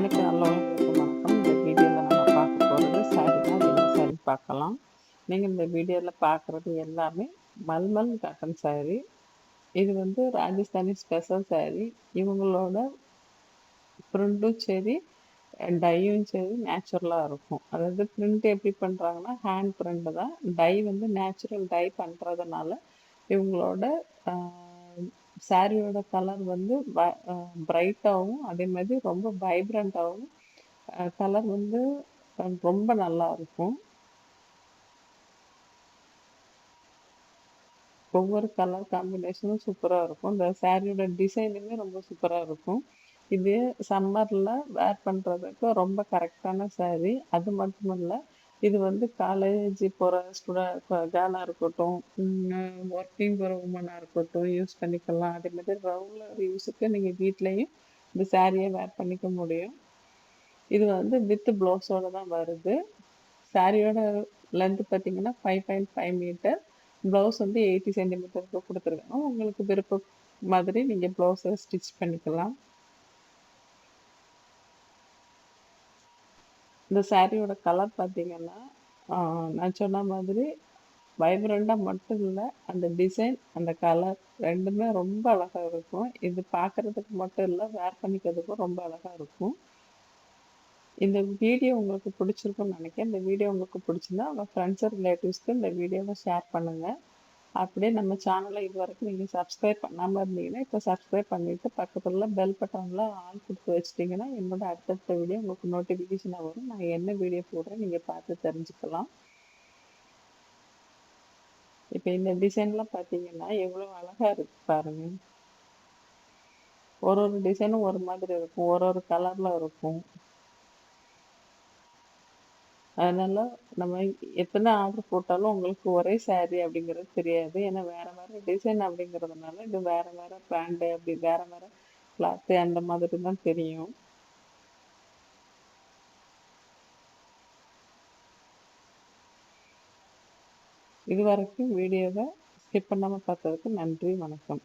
அனைத்து நல்லவங்களுக்கு வணக்கம் இந்த வீடியோவில் நம்ம பார்க்க போகிறது சாரி தான். அது சாரி பார்க்கலாம். நீங்கள் இந்த வீடியோவில் பார்க்குறது எல்லாமே மல்மல் காட்டன் சாரி இது வந்து ராஜஸ்தானி ஸ்பெஷல் சாரி இவங்களோட ப்ரிண்ட்டும் சரி டையும் சரி நேச்சுரலாக இருக்கும். அதாவது பிரிண்ட் எப்படி பண்ணுறாங்கன்னா ஹேண்ட் பிரிண்ட் தான். டை வந்து நேச்சுரல் டை பண்ணுறதுனால இவங்களோட சாரியோட கலர் வந்து பிரைட்டாகவும் அதே மாதிரி ரொம்ப வைப்ரண்ட்டாகவும் கலர் வந்து ரொம்ப நல்லா இருக்கும். ஒவ்வொரு கலர் காம்பினேஷனும் சூப்பராக இருக்கும். இந்த சாரியோட டிசைனுமே ரொம்ப சூப்பராக இருக்கும். இது சம்மரில் வேர் பண்ணுறதுக்கு ரொம்ப கரெக்டான சாரீ அது மட்டும் இல்லை இது வந்து காலேஜ் போகிற ஸ்டூடெண்ட் கேர்ளாக இருக்கட்டும் ஒர்க்கிங் போகிற உமனாக இருக்கட்டும் யூஸ் பண்ணிக்கலாம். அதே மாதிரி ரெகுலர் யூஸுக்கு நீங்கள் வீட்லேயும் இந்த சாரியை வேர் பண்ணிக்க முடியும். இது வந்து வித் ப்ளவுஸோடு தான் வருது. சாரியோட லென்த் பார்த்தீங்கன்னா five point five metre blouse வந்து எயிட்டி சென்டிமீட்டருக்கு கொடுத்துருக்காங்க. உங்களுக்கு விருப்ப மாதிரி நீங்கள் ப்ளவுஸை ஸ்டிச் பண்ணிக்கலாம். இந்த சாரியோட கலர் பார்த்தீங்கன்னா நான் சொன்ன மாதிரி வைப்ரண்டாக மட்டும் இல்லை அந்த டிசைன் அந்த கலர் ரெண்டுமே ரொம்ப அழகாக இருக்கும். இது பார்க்குறதுக்கு மட்டும் இல்லை வேர் பண்ணிக்கிறதுக்கும் ரொம்ப அழகாக இருக்கும். இந்த வீடியோ உங்களுக்கு பிடிச்சிருக்குன்னு நினைக்கிறேன். இந்த வீடியோ உங்களுக்கு பிடிச்சிருந்தா உங்கள் ஃப்ரெண்ட்ஸ் ரிலேட்டிவ்ஸ்க்கு இந்த வீடியோவை ஷேர் பண்ணுங்கள் அப்படியே நம்ம சேனலை இது வரைக்கும் நீங்கள் சப்ஸ்கிரைப் பண்ணாமல் இருந்தீங்கன்னா இப்போ சப்ஸ்கிரைப் பண்ணிவிட்டு பக்கத்தில் பெல் பட்டனில் ஆள் கொடுத்து வச்சிட்டிங்கன்னா என்னோட அடுத்தடுத்த வீடியோ உங்களுக்கு நோட்டிஃபிகேஷனாக வரும். நான் என்ன வீடியோ போடுறேன் நீங்கள் பார்த்து தெரிஞ்சுக்கலாம். இப்போ இந்த டிசைன்லாம் பார்த்தீங்கன்னா எவ்வளோ அழகாக இருக்கு பாருங்கள் ஒரு ஒரு டிசைனும் ஒரு மாதிரி இருக்கும். ஒரு ஒரு கலரில் இருக்கும். அதனால நம்ம எத்தனை ஆர்டர் போட்டாலும் உங்களுக்கு ஒரே சாரீ அப்படிங்கிறது தெரியாது. ஏன்னா வேற வேற டிசைன் அப்படிங்கிறதுனால இது வேற வேற பிராண்டு அப்படி வேற வேற கிளாத்து அந்த மாதிரி தான் தெரியும். இது வரைக்கும் வீடியோவை ஸ்கிப் பண்ணாமல் பார்த்ததுக்கு நன்றி வணக்கம்.